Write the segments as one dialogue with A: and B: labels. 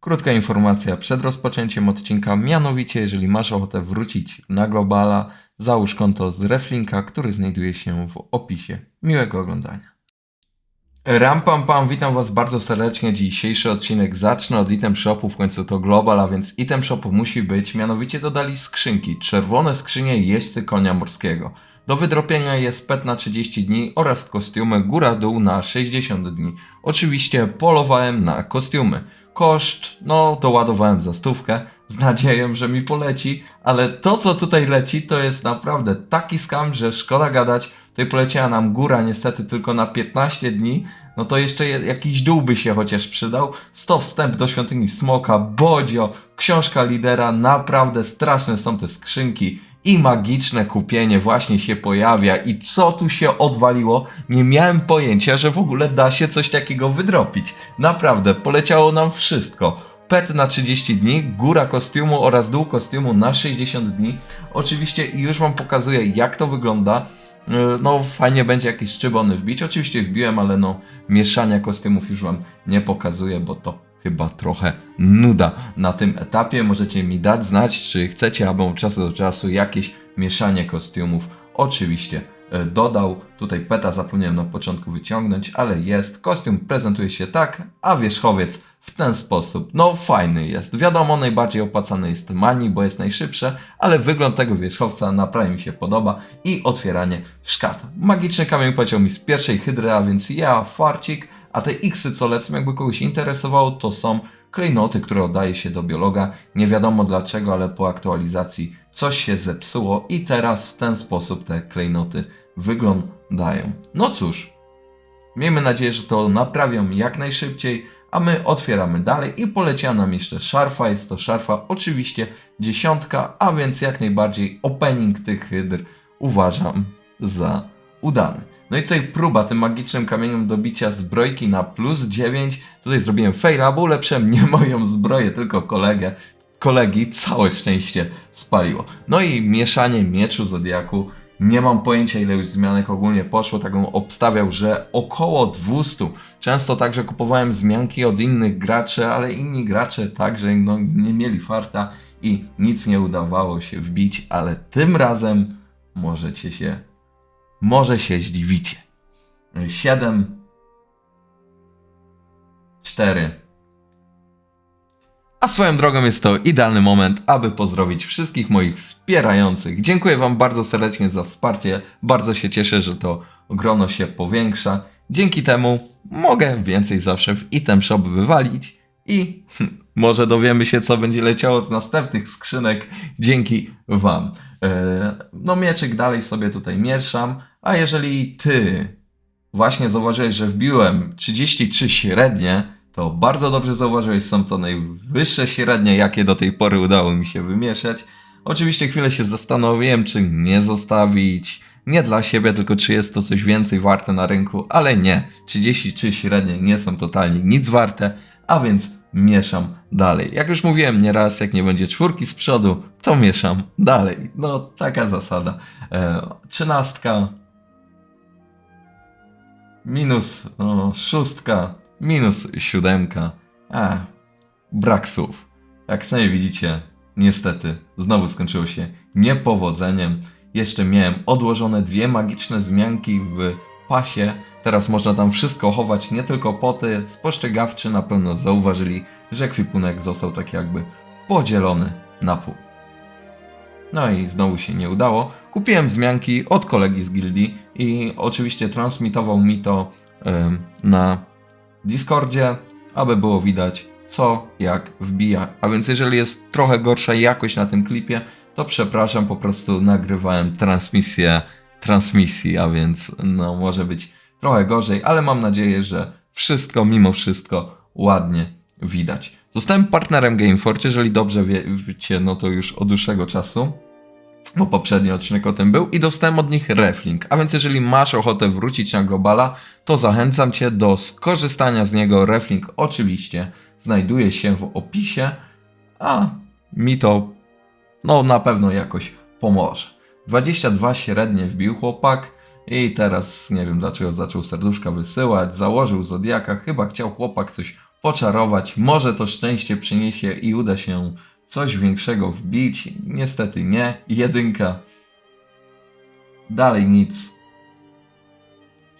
A: Krótka informacja przed rozpoczęciem odcinka, mianowicie jeżeli masz ochotę wrócić na Globala, załóż konto z Reflinka, który znajduje się w opisie. Miłego oglądania. Ram pam pam, witam was bardzo serdecznie. Dzisiejszy odcinek zacznę od item shopu, w końcu to global, a więc item shopu musi być. Mianowicie dodali skrzynki, czerwone skrzynie jeźdźcy konia morskiego. Do wydropienia jest pet na 30 dni oraz kostiumy góra-dół na 60 dni. Oczywiście polowałem na kostiumy. Koszt, no doładowałem za stówkę, z nadzieją, że mi poleci, ale to co tutaj leci to jest naprawdę taki skam, że szkoda gadać. Tutaj poleciała nam góra niestety tylko na 15 dni, no to jeszcze je- jakiś dół by się chociaż przydał. 100 wstęp do świątyni Smoka, Bodzio, książka lidera, naprawdę straszne są te skrzynki i magiczne kupienie właśnie się pojawia i co tu się odwaliło, nie miałem pojęcia, że w ogóle da się coś takiego wydropić. Naprawdę, poleciało nam wszystko. Pet na 30 dni, góra kostiumu oraz dół kostiumu na 60 dni. Oczywiście już wam pokazuję jak to wygląda. Yy, No fajnie będzie jakieś szczybony wbić. Oczywiście wbiłem, ale no mieszania kostiumów już wam nie pokazuję, bo to chyba trochę nuda na tym etapie. Możecie mi dać znać, czy chcecie, abym od czasu do czasu jakieś mieszanie kostiumów oczywiście e, dodał. Tutaj peta zapomniałem na początku wyciągnąć, ale jest. Kostium prezentuje się tak, a wierzchowiec w ten sposób. No fajny jest. Wiadomo, najbardziej opłacany jest Mani, bo jest najszybsze, ale wygląd tego wierzchowca naprawdę mi się podoba i otwieranie szkat. Magiczny kamień poleciał mi z pierwszej hydry, a więc ja, farcik, a te X-y co lecą, jakby kogoś interesowało, to są klejnoty, które oddaje się do biologa. Nie wiadomo dlaczego, ale po aktualizacji coś się zepsuło i teraz w ten sposób te klejnoty wyglądają. No cóż, miejmy nadzieję, że to naprawią jak najszybciej, a my otwieramy dalej i poleciała nam jeszcze szarfa. Jest to szarfa oczywiście dziesiątka, a więc jak najbardziej opening tych hydr uważam za udany. No i tutaj próba tym magicznym kamieniem dobicia zbrojki na plus 9. Tutaj zrobiłem faila, bo ulepszyłem nie moją zbroję, tylko kolegę. Kolegi całe szczęście spaliło. No i mieszanie mieczu Zodiaku. Nie mam pojęcia ile już zmianek ogólnie poszło, tak bym obstawiał, że około 200. Często także kupowałem zmianki od innych graczy, ale inni gracze także no, nie mieli farta i nic nie udawało się wbić, ale tym razem możecie się może się zdziwicie. 7, 4. A swoją drogą jest to idealny moment, aby pozdrowić wszystkich moich wspierających. Dziękuję Wam bardzo serdecznie za wsparcie. Bardzo się cieszę, że to grono się powiększa. Dzięki temu mogę więcej zawsze w item shop wywalić i może dowiemy się, co będzie leciało z następnych skrzynek dzięki Wam. E, No, mieczyk dalej sobie tutaj mieszam, a jeżeli Ty właśnie zauważyłeś, że wbiłem 33 średnie, to bardzo dobrze zauważyłeś, są to najwyższe średnie, jakie do tej pory udało mi się wymieszać. Oczywiście chwilę się zastanowiłem, czy nie zostawić, nie dla siebie, tylko czy jest to coś więcej warte na rynku, ale nie. 33 średnie nie są totalnie nic warte, a więc mieszam dalej. Jak już mówiłem nieraz, jak nie będzie czwórki z przodu, to mieszam dalej. No, taka zasada. E, trzynastka, minus o, szóstka, minus siódemka. A, brak słów. Jak sami widzicie, niestety znowu skończyło się niepowodzeniem. Jeszcze miałem odłożone dwie magiczne zmianki w pasie. Teraz można tam wszystko chować, nie tylko poty. Spostrzegawczy na pewno zauważyli, że ekwipunek został tak jakby podzielony na pół. No i znowu się nie udało. Kupiłem wzmianki od kolegi z gildii i oczywiście transmitował mi to na Discordzie, aby było widać co jak wbija. A więc jeżeli jest trochę gorsza jakość na tym klipie, to przepraszam, po prostu nagrywałem transmisję transmisji, a więc no może być trochę gorzej, ale mam nadzieję, że wszystko mimo wszystko ładnie widać. Zostałem partnerem Gameforge, jeżeli dobrze wie- wiecie, no to już od dłuższego czasu bo poprzedni odcinek o tym był i dostałem od nich reflink. A więc jeżeli masz ochotę wrócić na Globala, to zachęcam Cię do skorzystania z niego. Reflink oczywiście znajduje się w opisie, a mi to no na pewno jakoś pomoże. 22 średnie wbił chłopak i teraz nie wiem dlaczego zaczął serduszka wysyłać, założył Zodiaka, chyba chciał chłopak coś poczarować. Może to szczęście przyniesie i uda się coś większego wbić. Niestety nie. Jedynka. Dalej nic.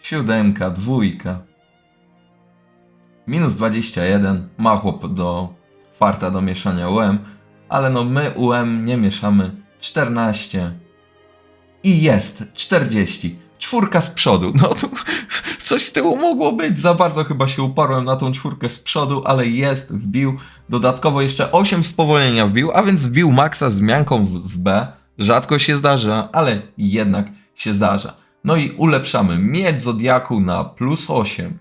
A: Siódemka, dwójka. Minus 21. Ma chłop do farta do mieszania UM. Ale no my UM nie mieszamy. 14. I jest 40. Czwórka z przodu. No to coś z tyłu mogło być. Za bardzo chyba się uparłem na tą czwórkę z przodu, ale jest, wbił. Dodatkowo jeszcze 8 spowolnienia wbił, a więc wbił maksa z mianką z B. Rzadko się zdarza, ale jednak się zdarza. No i ulepszamy miedź Zodiaku na plus 8.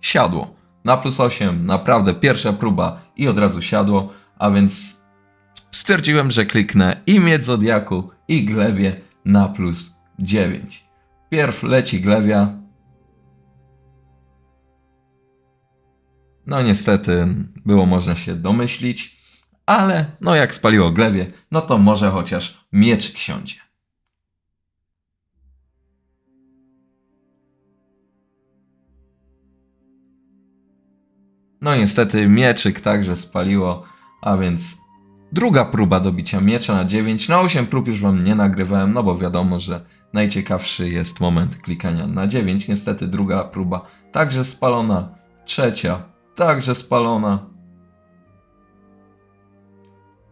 A: Siadło. Na plus 8, naprawdę pierwsza próba i od razu siadło, a więc stwierdziłem, że kliknę i miedź Zodiaku i Glewie na plus 9. Pierw leci Glewia. No niestety było można się domyślić, ale no jak spaliło Glewie, no to może chociaż miecz ksiądzie. No niestety mieczyk także spaliło, a więc druga próba dobicia miecza na 9. Na 8 prób już wam nie nagrywałem, no bo wiadomo, że najciekawszy jest moment klikania na 9. Niestety druga próba także spalona, trzecia także spalona.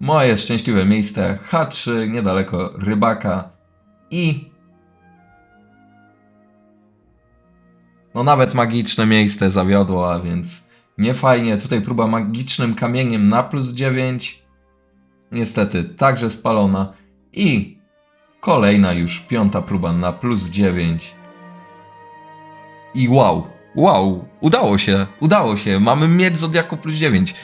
A: Moje szczęśliwe miejsce H3 niedaleko rybaka i no nawet magiczne miejsce zawiodło, a więc nie fajnie. Tutaj próba magicznym kamieniem na plus 9. Niestety także spalona. I kolejna już piąta próba na plus 9. I wow, wow, udało się, udało się. Mamy miecz Zodiaku plus 9.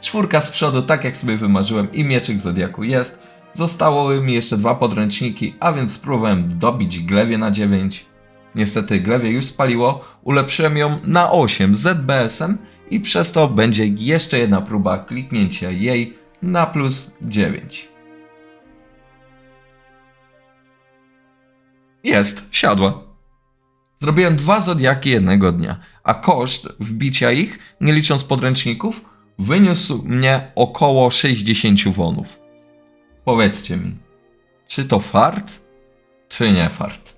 A: Czwórka z przodu, tak jak sobie wymarzyłem, i mieczyk Zodiaku jest. Zostało mi jeszcze dwa podręczniki, a więc spróbowałem dobić Glewie na 9. Niestety Glewie już spaliło, ulepszyłem ją na 8 ZBS-em i przez to będzie jeszcze jedna próba kliknięcia jej na plus 9. Jest, siadła. Zrobiłem dwa zodiaki jednego dnia, a koszt wbicia ich, nie licząc podręczników, wyniósł mnie około 60 wonów. Powiedzcie mi, czy to fart, czy nie fart?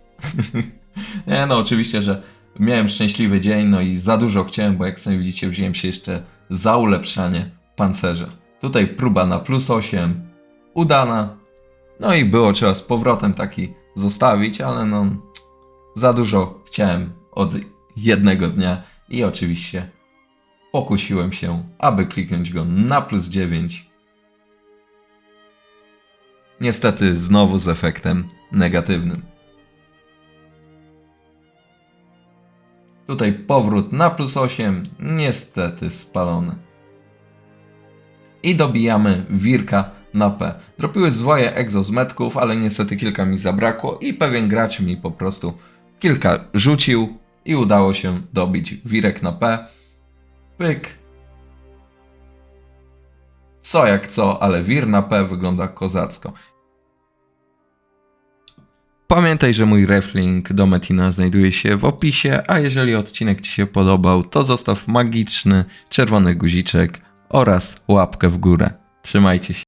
A: nie no, oczywiście, że miałem szczęśliwy dzień, no i za dużo chciałem, bo jak sami widzicie, wziąłem się jeszcze za ulepszanie pancerza. Tutaj próba na plus 8, udana. No i było trzeba z powrotem taki zostawić, ale no za dużo chciałem od jednego dnia i oczywiście pokusiłem się, aby kliknąć go na plus 9. Niestety znowu z efektem negatywnym. Tutaj powrót na plus 8, niestety spalony. I dobijamy Wirka na P. Dropiły zwoje egzo z metków, ale niestety kilka mi zabrakło i pewien gracz mi po prostu kilka rzucił i udało się dobić Wirek na P. Pyk. Co jak co, ale Wir na P wygląda kozacko. Pamiętaj, że mój reflink do Metina znajduje się w opisie, a jeżeli odcinek Ci się podobał, to zostaw magiczny czerwony guziczek oraz łapkę w górę. Trzymajcie się.